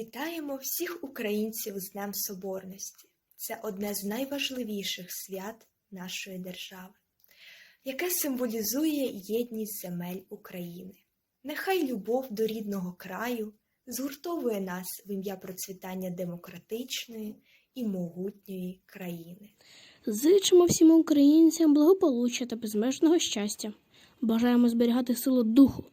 Вітаємо всіх українців з Днем Соборності. Це одне з найважливіших свят нашої держави, яке символізує єдність земель України. Нехай любов до рідного краю згуртовує нас в ім'я процвітання демократичної і могутньої країни. Зичимо всім українцям благополуччя та безмежного щастя. Бажаємо зберігати силу духу,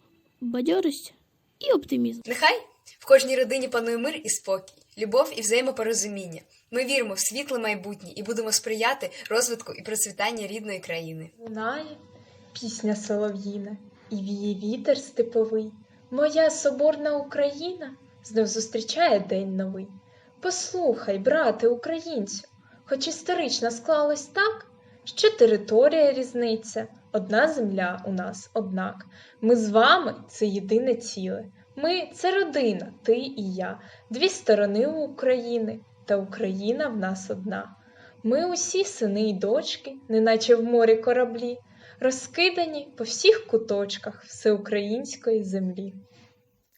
бадьорість і оптимізм. Нехай в кожній родині панує мир і спокій, любов і взаємопорозуміння. Ми віримо в світле майбутнє і будемо сприяти розвитку і процвітанню рідної країни. Лунає пісня солов'їна, і віє вітер степовий. Моя соборна Україна знов зустрічає день новий. Послухай, брате українцю, хоч історично склалось так, що територія різниця, одна земля у нас, однак. Ми з вами це єдине ціле. Ми це родина, ти і я, дві сторони у України, та Україна в нас одна. Ми усі сини й дочки, неначе в морі кораблі, розкидані по всіх куточках всеукраїнської землі.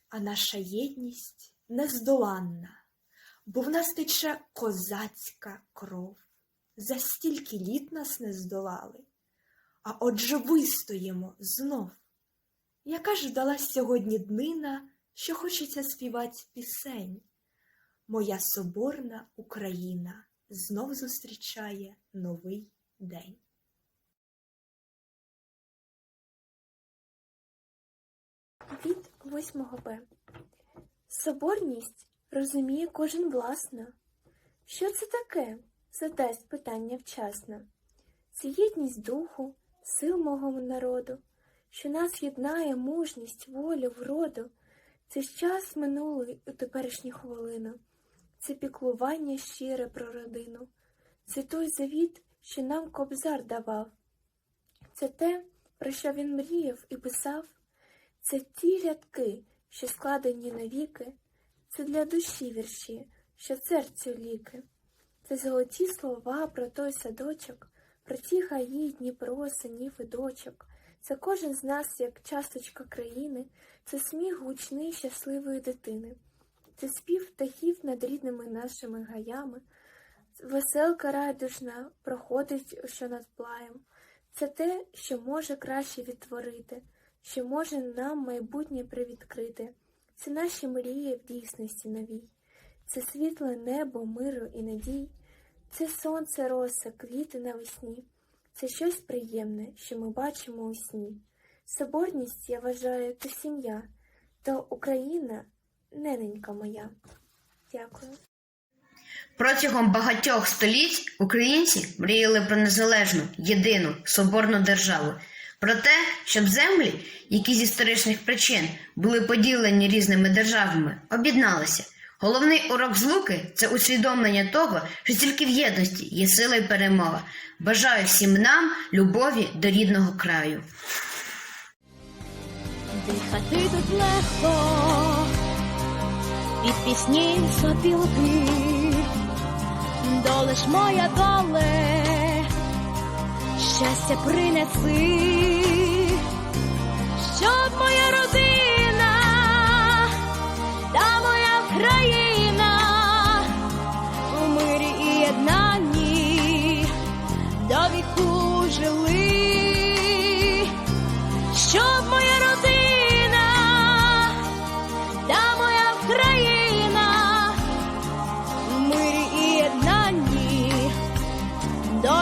А наша єдність нездоланна, бо в нас тече козацька кров. За стільки літ нас не здолали, а отже вистоїмо знов. Яка ж вдалась сьогодні днина, що хочеться співати пісень? Моя соборна Україна знов зустрічає новий день. Від 8 Б. Соборність розуміє кожен власно. Що це таке? Задасть питання вчасно. Це єдність духу, сил мого народу, що нас єднає мужність, волю, вроду. Це ж час минулий у теперішню хвилину. Це піклування щире про родину. Це той завіт, що нам кобзар давав. Це те, про що він мріяв і писав. Це ті рядки, що складені навіки, це для душі вірші, що серцю ліки. Це золоті слова про той садочок, про ті гаї, Дніпро, синів і дочок. Це кожен з нас, як часточка країни, це сміх гучний щасливої дитини, це спів птахів над рідними нашими гаями, веселка райдужна проходить, що над плаєм. Це те, що може краще відтворити що може нам майбутнє привідкрити. Це наші мрії в дійсності новій, це світле небо миру і надій, це сонце роса, квіти навесні, це щось приємне, що ми бачимо у сні. Соборність, я вважаю, то сім'я, то Україна, нененька моя. Дякую. Протягом багатьох століть українці мріяли про незалежну, єдину, соборну державу, про те, щоб землі, які з історичних причин були поділені різними державами, об'єдналися. Головний урок звуки це усвідомлення того, що тільки в єдності є сила і перемога. Бажаю всім нам любові до рідного краю. Дихати тут легко, під пісні сопілки, доле моя доле, щастя принеси, щоб моя.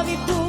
me por